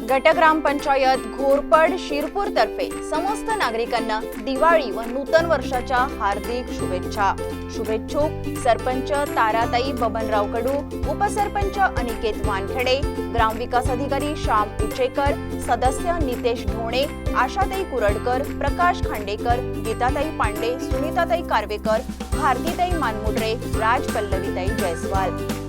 गट ग्रामपंचायत घोरपड शिरपूर तर्फे समस्त नागरिकांना दिवाळी व नूतन वर्षाच्या हार्दिक शुभेच्छा. शुभेच्छुक सरपंच ताराताई बबनराव कडू उपसरपंच अनिकेत वानखेडे ग्रामविकास अधिकारी श्याम उचेकर सदस्य नितेश ढोणे आशाताई कुरडकर प्रकाश खांडेकर गीताताई पांडे सुनीताताई कारवेकर भारतीताई मानमुड्रे राज पल्लवीताई जयस्वाल.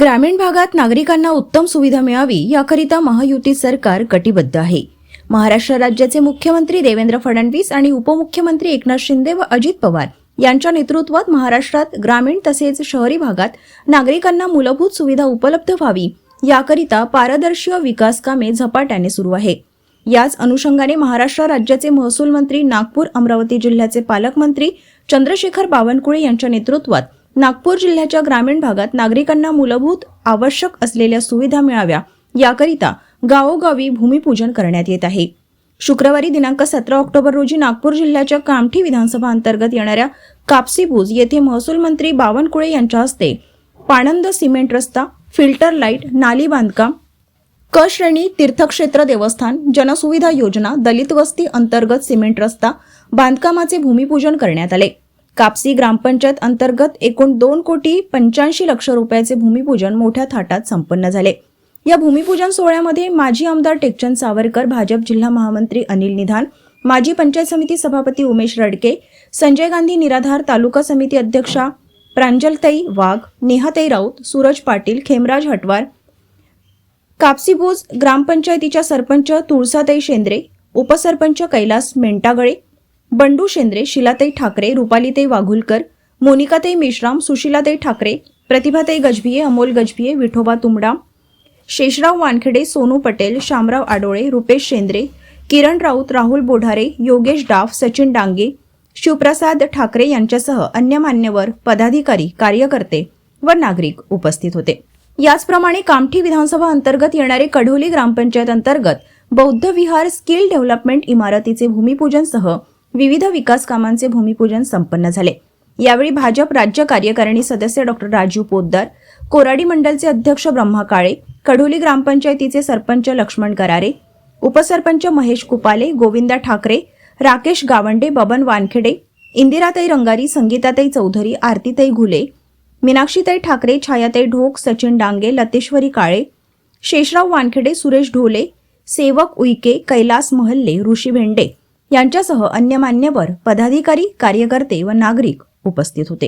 ग्रामीण भागात नागरिकांना उत्तम सुविधा मिळावी याकरिता महायुती सरकार कटिबद्ध आहे. महाराष्ट्र राज्याचे मुख्यमंत्री देवेंद्र फडणवीस आणि उपमुख्यमंत्री एकनाथ शिंदे व अजित पवार यांच्या नेतृत्वात महाराष्ट्रात ग्रामीण तसेच शहरी भागात नागरिकांना मूलभूत सुविधा उपलब्ध व्हावी याकरिता पारदर्शी विकास कामे झपाट्याने सुरू आहे. याच अनुषंगाने महाराष्ट्र राज्याचे महसूल मंत्री नागपूर अमरावती जिल्ह्याचे पालकमंत्री चंद्रशेखर बावनकुळे यांच्या नेतृत्वात नागपूर जिल्ह्याच्या ग्रामीण भागात नागरिकांना मूलभूत आवश्यक असलेल्या सुविधा मिळाव्या याकरिता गावोगावी भूमिपूजन करण्यात येत आहे. शुक्रवारी दिनांक सतरा ऑक्टोबर रोजी नागपूर जिल्ह्याच्या कामठी विधानसभा अंतर्गत येणाऱ्या कापसीबूज येथे महसूल मंत्री बावनकुळे यांच्या हस्ते पाणंद सिमेंट रस्ता फिल्टर लाइट नाली बांधकाम क श्रेणी तीर्थक्षेत्र देवस्थान जनसुविधा योजना दलित वस्ती अंतर्गत सिमेंट रस्ता बांधकामाचे भूमिपूजन करण्यात आले. कापसी ग्रामपंचायत अंतर्गत एकूण दोन कोटी पंच्याऐंशी लक्ष रुपयाचे भूमिपूजन मोठ्या थाटात संपन्न झाले. या भूमिपूजन सोहळ्यामध्ये माजी आमदार टेकचंद सावरकर भाजप जिल्हा महामंत्री अनिल निधान माजी पंचायत समिती सभापती उमेश रडके संजय गांधी निराधार तालुका समिती अध्यक्षा प्रांजलताई वाघ नेहाताई राऊत सूरज पाटील खेमराज हटवार कापसीबोज ग्रामपंचायतीच्या सरपंच तुळसाताई शेंद्रे उपसरपंच कैलास मेंटागळे बंडू शेंद्रे शिलाताई ठाकरे रुपालीताई वाघुलकर मोनिकाताई मेश्राम सुशिलाताई ठाकरे प्रतिभाताई गजभिये अमोल गजभिये विठोबा तुमडा शेषराव वानखेडे सोनू पटेल शामराव आडोळे रुपेश शेंद्रे किरण राऊत राहुल बोढारे योगेश डाफ सचिन डांगे शिवप्रसाद ठाकरे यांच्यासह अन्य मान्यवर पदाधिकारी कार्यकर्ते व नागरिक उपस्थित होते. याचप्रमाणे कामठी विधानसभा अंतर्गत येणारे कढोली ग्रामपंचायत अंतर्गत बौद्ध विहार स्किल डेव्हलपमेंट इमारतीचे भूमिपूजनसह विविध विकास कामांचे भूमिपूजन संपन्न झाले. यावेळी भाजप राज्य कार्यकारिणी सदस्य डॉक्टर राजीव पोद्दार कोराडी मंडलचे अध्यक्ष ब्रह्मा काळे कढोली ग्रामपंचायतीचे सरपंच लक्ष्मण करारे उपसरपंच महेश कुपाले गोविंदा ठाकरे राकेश गावंडे बबन वानखेडे इंदिराताई रंगारी संगीताताई चौधरी आरतीताई घुले मीनाक्षीताई ठाकरे छायाताई ढोक सचिन डांगे लतेश्वरी काळे शेषराव वानखेडे सुरेश ढोले सेवक उईके कैलास महल्ले ऋषी भेंडे यांच्यासह अन्य मान्यवर पदाधिकारी कार्यकर्ते व नागरिक उपस्थित होते.